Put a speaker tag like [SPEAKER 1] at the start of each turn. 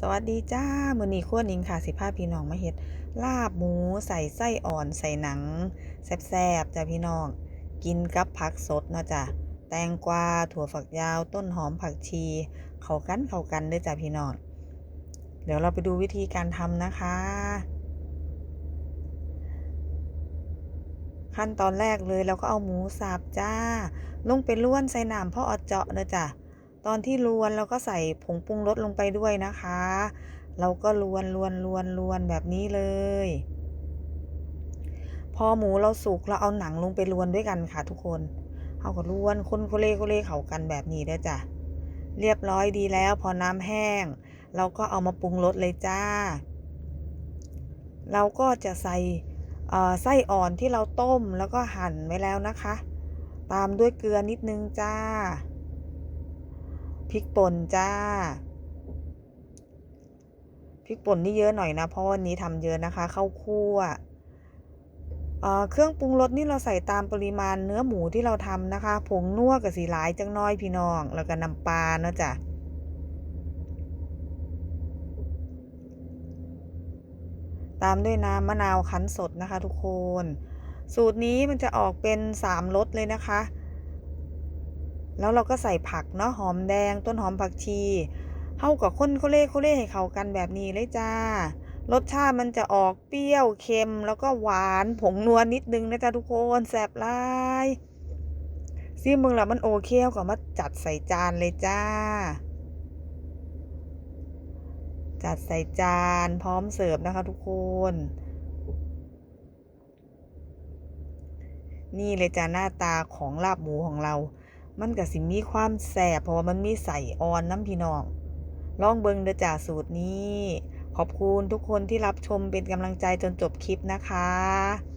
[SPEAKER 1] สวัสดีจ้ามื้อนี้ครัวนิงค่ะสิพาพี่น้องมาเฮ็ดลาบหมูใส่ไส้อ่อนใส่หนังแซ่บๆจ้ะพี่น้อง กินกับผักสดเนาะจ้ะแตงกวาถั่วฝักยาวต้นหอมผักชี เข้ากันเข้ากันเด้อจ้ะพี่น้อง เดี๋ยวเราไปดูวิธีการทำนะคะ ขั้นตอนแรกเลยเราก็เอาหมูสับจ้า ลงไปล้วนใส่น้ำพ่ออาเจาะเด้อจ้ะ ตอนที่ลวนเราก็ใส่ผงปรุงรสลงไปด้วยนะคะ เราก็ลวนลวนลวนลวนแบบนี้เลย พอหมูเราสุกเราเอาหนังลงไปลวนด้วยกันค่ะทุกคนเอาก็ลวนคนโคเลโคเลเขากันแบบนี้เด้จ้ะเรียบร้อยดีแล้ว พอน้ำแห้ง เราก็เอามาปรุงรสเลยจ้า เราก็จะใส่ไส้อ่อนที่เราต้มแล้วก็หั่นไว้แล้วนะคะ ตามด้วยเกลือนิดนึงจ้า ริกป่นจ้า พริกป่นนี่เยอะหน่อยนะ เพราะวันนี้ทำเยอะนะคะข้าวคั่วเครื่องปรุงรสนี่เราใส่ตามปริมาณเนื้อหมูที่เราทำนะคะ ผงนัวกับสีหลายจังน้อยพี่น้อง แล้วก็น้ำปลาเนาะจ้ะตามด้วยน้ำมะนาวคั้นสดนะคะทุกคน สูตรนี้มันจะออกเป็นสามรสเลยนะคะ แล้วเราก็ใส่ผักเนาะหอมแดง ต้นหอมผักชีเข้ากับข้นโคเล่โคเล่ให้เข้ากันแบบนี้เลยจ้ารสชาติมันจะออกเปรี้ยวเค็ม แล้วก็หวานผงนัวนิดนึงนะจ๊ะทุกคนแซ่บลายซิมึงละมันโอเคเอาก็มาจัดใส่จานเลยจ้า จัดใส่จานพร้อมเสิร์ฟนะคะทุกคน นี่เลยจ้าหน้าตาของลาบหมูของเรา มันก็สิมีความแสบเพราะว่ามันมีใส่ออนน้ำพี่น้อง ลองเบิงเด้อจ่าสูตรนี้ ขอบคุณทุกคนที่รับชมเป็นกำลังใจจนจบคลิปนะคะ